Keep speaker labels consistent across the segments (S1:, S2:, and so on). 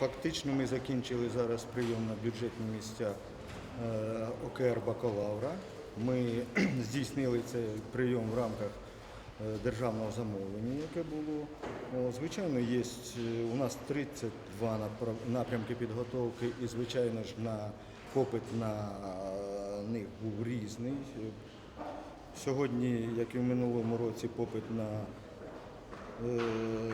S1: Фактично ми закінчили зараз прийом на бюджетні місця е, ОКР бакалавра. Ми здійснили цей прийом в рамках е, державного замовлення, яке було. Звичайно, є е, у нас 32 напрямки підготовки, і звичайно ж на попит на них був різний. Сьогодні, як і в минулому році, попит на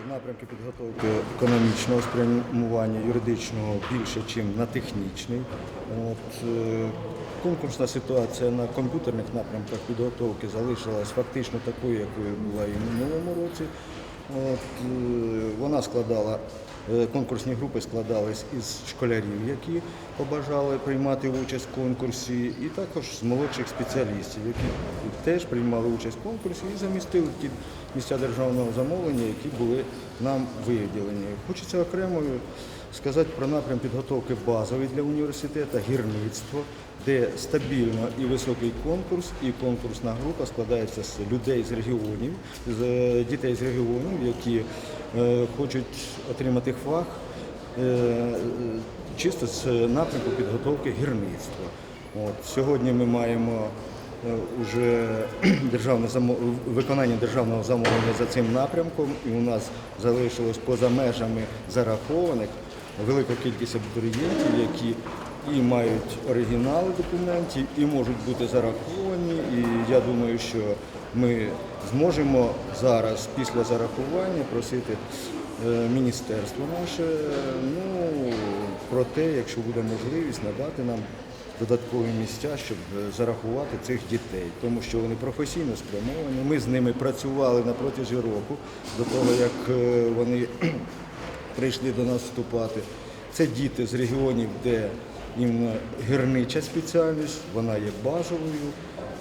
S1: напрямки підготовки економічного спрямування юридичного більше, ніж на технічний. От, е, конкурсна ситуація на комп'ютерних напрямках підготовки залишилась фактично такою, якою була і в минулому році. От, е, вона складала, е, конкурсні групи складались із школярів, які побажали приймати участь в конкурсі, і також з молодших спеціалістів, які теж приймали участь в конкурсі і замістили ті місця державного замовлення, які були нам виділені. Хочеться окремо сказати про напрям підготовки базовий для університету, гірництво, де стабільно і високий конкурс, і конкурсна група складається з людей з регіонів, з е, дітей з регіонів, які е, хочуть отримати фах е, чисто з напрямку підготовки гірництва. От, сьогодні ми маємо е, уже державне виконання державного замовлення за цим напрямком, і у нас залишилось поза межами зарахованих велика кількість абітурієнтів, які і мають оригінали документів, і можуть бути зараховані. І я думаю, що ми зможемо зараз, після зарахування, просити е, міністерство наше ну, про те, якщо буде можливість, надати нам додаткові місця, щоб е, зарахувати цих дітей, тому що вони професійно спрямовані. Ми з ними працювали на протязі року до того, як е, вони прийшли до нас вступати. Це діти з регіонів, де іменно гірнича спеціальність, вона є базовою.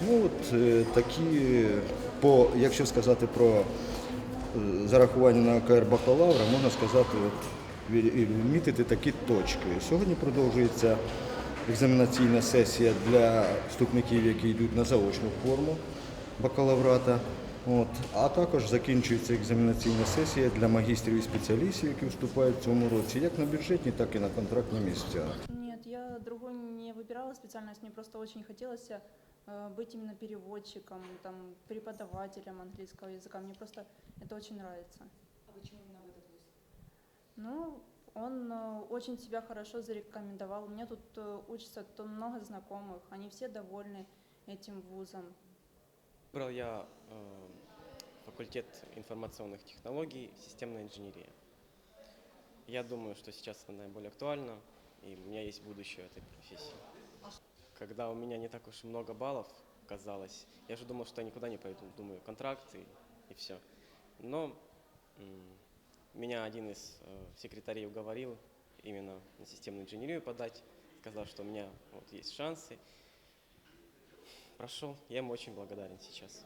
S1: Ну от е, такі, по, якщо сказати про е, зарахування на КР бакалавра, можна сказати, от, ві- відмітити такі точки. Сьогодні продовжується екзаменаційна сесія для вступників, які йдуть на заочну форму бакалаврата. От. А також закінчується екзаменаційна сесія для магістрів і спеціалістів, які вступають в цьому році, як на бюджетні, так і на контрактні місця.
S2: Нет, я другой не выбирала специальность, мне просто очень хотелось э, быть именно переводчиком, там, преподавателем английского языка. Мне просто это очень нравится.
S3: А почему именно в этот вуз?
S2: Ну, он э, очень себя хорошо зарекомендовал. У меня тут э, учатся то много знакомых, они все довольны этим вузом.
S4: Выбрал я э, факультет информационных технологий, системная инженерия. Я думаю, что сейчас она наиболее актуальна, и у меня есть будущее в этой профессии. Когда у меня не так уж и много баллов казалось, я же думал, что я никуда не пойду, думаю, контракт и, и все. Но меня один из э, секретарей уговорил именно на системную инженерию подать, сказал, что у меня вот есть шансы. Прошел, я ему очень благодарен сейчас.